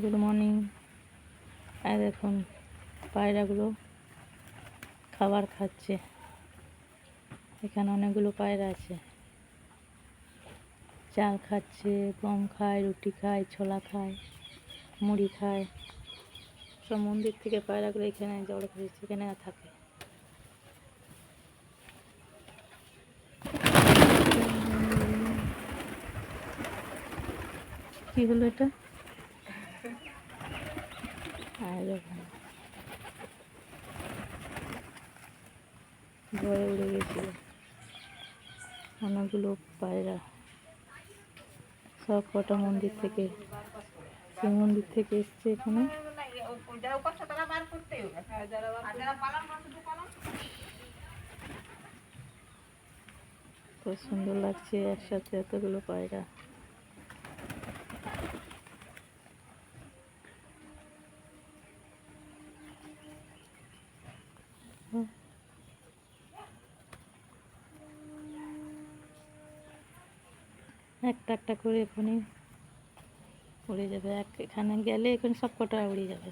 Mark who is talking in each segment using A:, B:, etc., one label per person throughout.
A: Good morning আর দেখুন, পায়রাগুলো খাবার খাচ্ছে। এখানে অনেকগুলো পায়রা আছে। চাল খাচ্ছে, গম খায়, রুটি খায়, ছোলা খায়, মুড়ি খায়। সব মন্দির থেকে পায়রাগুলো এখানে জড়ো করেছে সেখানে থাকে। কি হলো এটা? ভয়ে উড়ে গেছিল। অনেকগুলো পায়রা। সব কটা মন্দির থেকে। সে মন্দির থেকে এসছে এখানে। খুব সুন্দর লাগছে একসাথে এতগুলো পায়রা। একটা একটা করে এখানে উড়ে যাবে। এক এখানে গেলে এখানে সব কটা উড়ে যাবে।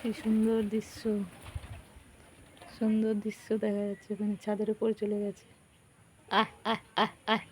A: কি সুন্দর দৃশ্য। সুন্দর দৃশ্য দেখা যাচ্ছে। ওখানে ছাদের উপরে চলে গেছে। আহ আহ আহ আহ।